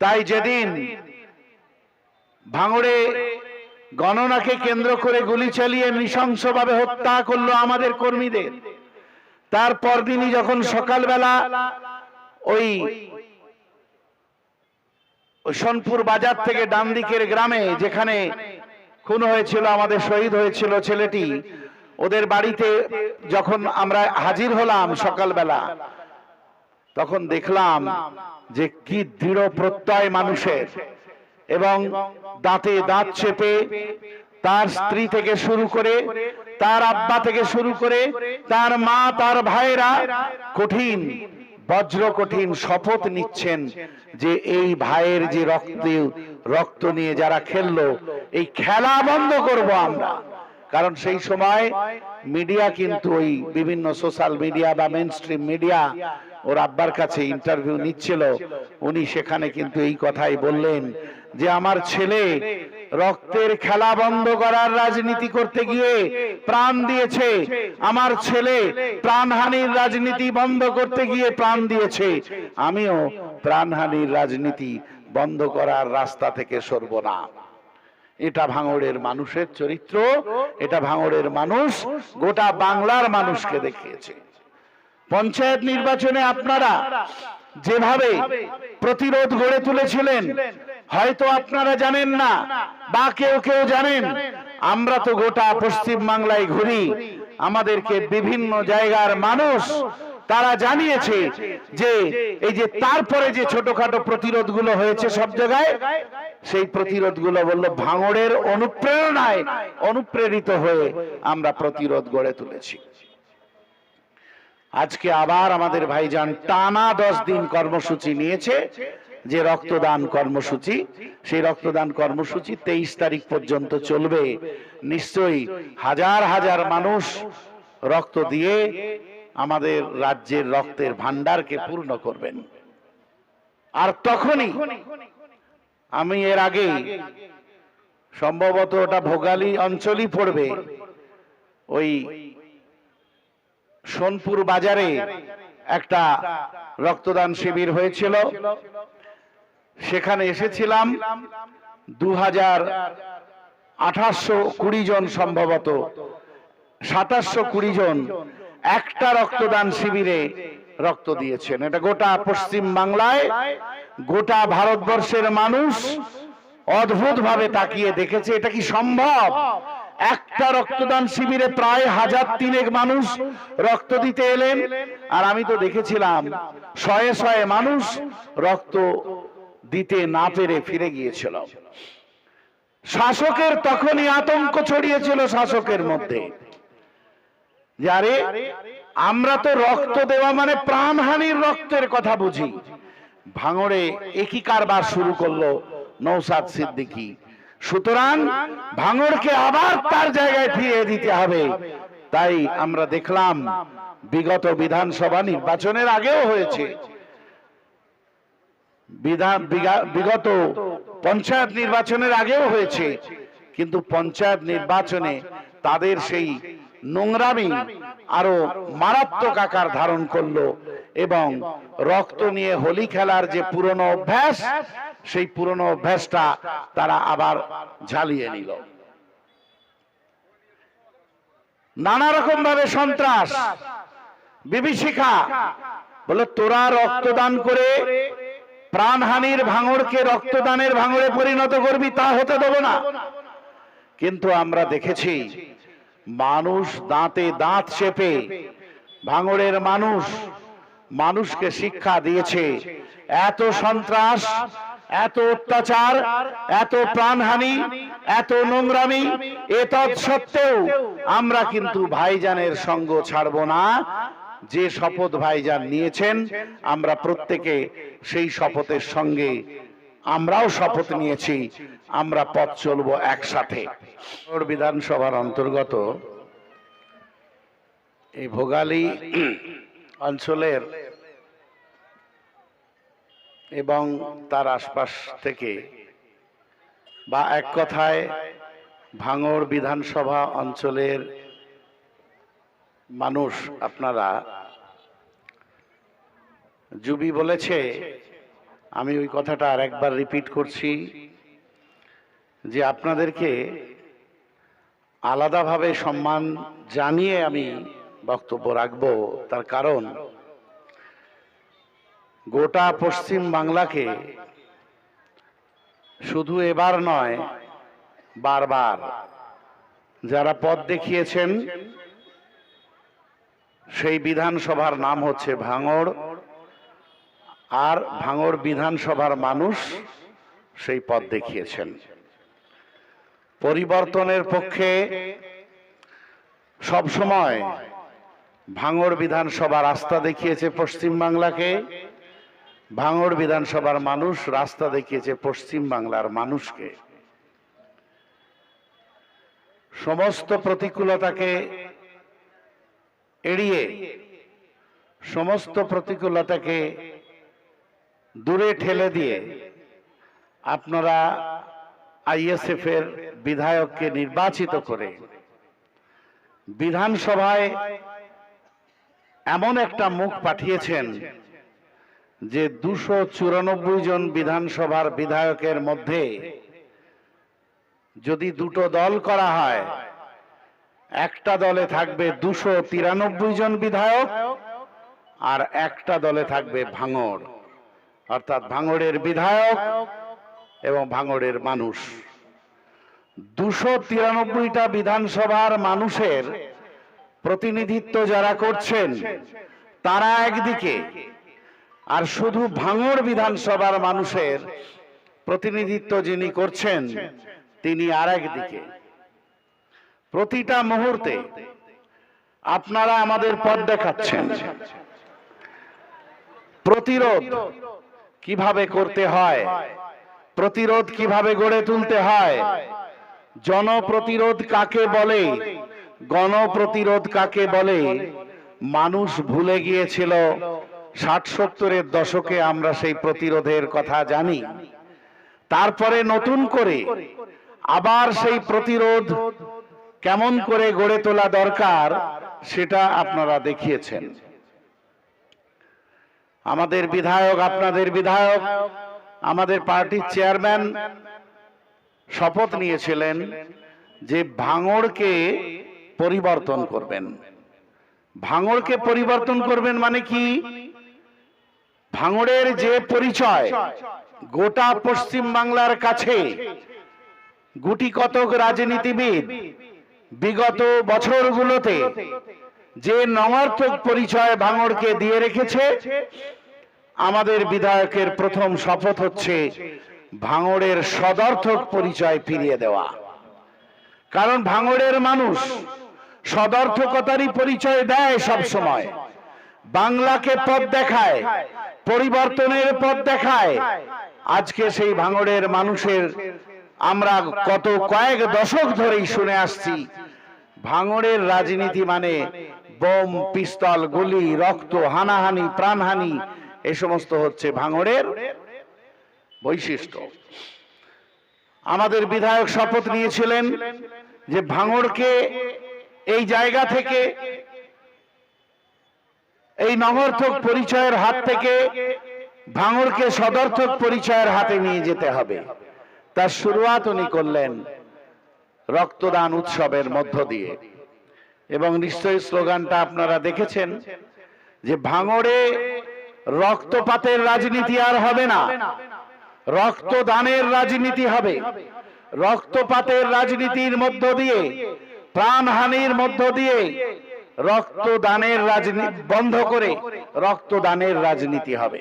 তাই যেদিন ভাঙড়ে গণনাকে কেন্দ্র করে গুলি চালিয়ে নৃশংসভাবে হত্যা করল আমাদের কর্মীদের, তার পরদিনই যখন সকালবেলা ওই সোনপুর বাজার থেকে ডান দিকের গ্রামে যেখানে খুন হয়েছিল, আমাদের শহীদ হয়েছিল ছেলেটি, ওদের বাড়িতে যখন আমরা হাজির হলাম সকালবেলা তখন দেখলাম যে কি দৃঢ় প্রত্যয় মানুষের। এবং দাঁতে দাঁত চেপে তার স্ত্রী থেকে শুরু করে, তার আব্বা থেকে শুরু করে, তার মা, তার ভাইরা কঠিন, বজ্র কঠিন শপথ নিচ্ছেন যে এই ভাইয়ের যে রক্ত রক্ত নিয়ে যারা খেললো, এই খেলা বন্ধ করব আমরা। কারণ সেই সময় মিডিয়া কিন্তু ওই বিভিন্ন সোশ্যাল মিডিয়া বা মেন স্ট্রিম মিডিয়া ওর আব্বার কাছে ইন্টারভিউ নিচ্ছিল। উনি সেখানে কিন্তু এই কথাই বললেন যে আমার ছেলে রক্তের খেলা বন্ধ করার রাজনীতি করতে গিয়ে প্রাণ দিয়েছে। আমার ছেলে প্রাণহানির রাজনীতি বন্ধ করতে গিয়ে প্রাণ দিয়েছে। আমিও প্রাণহানির রাজনীতি বন্ধ করার রাস্তা থেকে সরব না। এটা ভাঙড়ের মানুষের চরিত্র, এটা ভাঙড়ের মানুষ, গোটা বাংলার মানুষকে দেখিয়েছে। পঞ্চায়েত নির্বাচনে আপনারা যেভাবে প্রতিরোধ গড়ে তুলেছিলেন, হয়তো আপনারা জানেন না, বা কেউ কেউ জানেন, আমরা তো গোটা পশ্চিম বাংলায় ঘুরি, আমাদেরকে বিভিন্ন জায়গার মানুষ তারা জানিয়েছে যে এই যে তারপরে যে ছোটখাটো প্রতিরোধগুলো হয়েছে সব জায়গায়, সেই প্রতিরোধগুলো বলল ভাঙড়ের অনুপ্রেরণায় অনুপ্রেরিত হয়ে আমরা প্রতিরোধ গড়ে তুলেছি। আজকে আবার আমাদের ভাইজান টানা দশ দিন কর্মসূচি নিয়েছে, যে রক্তদান কর্মসূচি, সেই রক্তদান কর্মসূচি তেইশ তারিখ পর্যন্ত চলবে। নিশ্চয়ই হাজার হাজার মানুষ রক্ত দিয়ে আমাদের রাজ্যের রক্তের ভান্ডারকে পূর্ণ করবেন। আর তখনই আমি এর আগে সম্ভবত ওটা ভোগালী অঞ্চলই পড়বে, ওই সোনপুর বাজারে একটা রক্তদান শিবির হয়েছিল। সেখানে এসেছিলাম। দু হাজার আঠাশশো কুড়ি জন সম্ভবত সাতাশশো কুড়ি জন একটা রক্তদান শিবিরে রক্ত দিয়েছেন। এটা গোটা পশ্চিম বাংলায়, গোটা ভারতবর্ষের মানুষ অদ্ভুত ভাবে তাকিয়ে দেখেছে। এটা কি সম্ভব? একটা রক্তদান শিবিরে প্রায় হাজার তিনেক মানুষ রক্ত দিতে এলেন। আর আমি তো দেখেছিলাম, শয়ে শয়ে মানুষ রক্ত দিতে না পেরে ফিরে গিয়েছিল। শাসকের তখনই আতঙ্ক ছড়িয়েছিল শাসকের মধ্যে। যারে আমরা তো রক্ত দেওয়া মানে প্রাণহানির রক্তের কথা বুঝি। ভাঙড়ে একই কারবার শুরু করল নৌসাদ সিদ্দিকী। সুতরাং ভাঙড়কে আবার তার জায়গায় ফিরিয়ে দিতে হবে। তাই আমরা দেখলাম বিগত বিধানসভা নির্বাচনের আগেও হয়েছে। বিগত পঞ্চায়েত নির্বাচনের আগেও হয়েছে। কিন্তু পঞ্চায়েত নির্বাচনে তাদের সেই নোংরামি আরও মারাত্মক আকার ধারণ করল এবং রক্ত নিয়ে হোলি খেলার যে পুরনো অভ্যাস, সেই পুরনো অভ্যাসটা তারা আবার ঝালিয়ে নিল। নানা রকম ভাবে সন্ত্রাস, বিভীষিকা বলে তোরা রক্তদান করে প্রাণহানির ভাঙড়কে রক্তদানের ভাঙড়ে পরিণত করবি, তা হতে দেব না। কিন্তু আমরা দেখেছি মানুষ দাঁতে দাঁত চেপে ভাঙড়ের মানুষ মানুষকে শিক্ষা দিয়েছে। এত সন্ত্রাস, এত অত্যাচার, এত প্রাণহানি, এত নোংরামি এতৎ সত্ত্বেও আমরা কিন্তু ভাইজানের সঙ্গ ছাড়ব না। যে শপথ ভাইজান নিয়েছেন, আমরা প্রত্যেকে সেই শপথের সঙ্গে আমরাও শপথ নিয়েছি, আমরা পথ চলবো একসাথে। বিধানসভার অন্তর্গত এই ভোগালী অঞ্চলের এবং তার আশপাশ থেকে বা এক কথায় ভাঙড় বিধানসভা অঞ্চলের মানুষ আপনারা জুবি বলেছে আমি ওই কথাটা আর একবার রিপিট করছি যে আপনাদেরকে আলাদাভাবে সম্মান জানিয়ে আমি বক্তব্য রাখব, তার কারণ গোটা পশ্চিম বাংলাকে শুধু এবার নয়, বারবার যারা পথ দেখিয়েছেন, সেই বিধানসভার নাম হচ্ছে ভাঙড়। আর ভাঙর বিধানসভার মানুষ সেই পথ দেখিয়েছেন। পরিবর্তনের পক্ষে সব সময় ভাঙড় বিধানসভা রাস্তা দেখিয়েছে পশ্চিম বাংলাকে ভাঙড় বিধানসভার মানুষ রাস্তা দেখিয়েছে পশ্চিম বাংলার মানুষকে। সমস্ত প্রতিকূলতাকে এড়িয়ে, সমস্ত প্রতিকূলতাকে দূরে ঠেলে দিয়ে আপনারা আইএসএফ এর বিধায়ককে নির্বাচিত করে বিধানসভায় এমন একটা মুখ পাঠিয়েছেন যে দুশো চুরানব্বই জন বিধানসভার বিধায়কের মধ্যে যদি দুটো দল করা হয়, একটা দলে থাকবে দুশো তিরানব্বই জন বিধায়ক আর একটা দলে থাকবে ভাঙড়। অর্থাৎ ভাঙড়ের বিধায়ক এবং ভাঙড়ের মানুষ। দুশো তিরানব্বইটা বিধানসভার মানুষের প্রতিনিধিত্ব যারা করছেন, তারা একদিকে, আর শুধু ভাঙড় বিধানসভার মানুষের প্রতিনিধিত্ব যিনি করছেন, তিনি আর একদিকে প্রতিটা মুহূর্তে আপনারা আমাদের পথ দেখাচ্ছেন। প্রতিরোধ কীভাবে করতে হয়? প্রতিরোধ কীভাবে গড়ে তুলতে হয়? জনপ্রতিরোধ কাকে বলে? গণপ্রতিরোধ কাকে বলে? মানুষ ভুলে গিয়েছিল ষাট সত্তরের দশকে আমরা সেই প্রতিরোধের কথা জানি। তারপরে নতুন করে আবার সেই প্রতিরোধ কেমন করে গড়ে তোলা দরকার সেটা আপনারা দেখিয়েছেন। আমাদের বিধায়ক, আপনাদের বিধায়ক, আমাদের পার্টির চেয়ারম্যান শপথ নিয়েছিলেন যে ভাঙড়কে পরিবর্তন করবেন। ভাঙড়কে পরিবর্তন করবেন মানে কি? ভাঙড়ের যে পরিচয় গোটা পশ্চিম বাংলার কাছে, গুটি কতক রাজনীতিবিদ বিগত বছরগুলোতে যে নমার্থক পরিচয় ভাঙড়কে দিয়ে রেখেছে আমাদের বিধায়কের প্রথম শপথ হচ্ছে ভাঙড়ের সদর্থক পরিচয় ফিরিয়ে দেওয়া। কারণ ভাঙড়ের মানুষ সদর্থকতারই পরিচয় দেয় সব সময়। বাংলাকে পথ দেখায় পরিবর্তনের পথ দেখায়। আজকে সেই ভাঙড়ের মানুষের আমরা কত কয়েক দশক ধরেই শুনে আসছি। ভাঙড়ের রাজনীতি মানে বোম, পিস্তল, গুলি, রক্ত, হানাহানি, প্রাণহানি, এ সমস্ত হচ্ছে ভাঙড়ের বৈশিষ্ট্য। আমাদের বিধায়ক শপথ নিয়েছিলেন যে ভাঙড়কে এই জায়গা থেকে এই নগর্থক পরিচয়ের হাত থেকে ভাঙড়কে সদর্থক পরিচয়ের হাতে নিয়ে যেতে হবে। তার শুরুয়াত উনি করলেন রক্তদান উৎসবের মধ্য দিয়ে। এবং নিশ্চয়ই স্লোগানটা আপনারা দেখেছেন যে ভাঙড়ে রক্তপাতের রাজনীতি আর হবে না। রক্তদানের রাজনীতি হবে। রক্তপাতের রাজনীতির মধ্য দিয়ে, প্রাণহানির মধ্য দিয়ে রক্তদানের রাজনীতি বন্ধ করে রক্তদানের রাজনীতি হবে।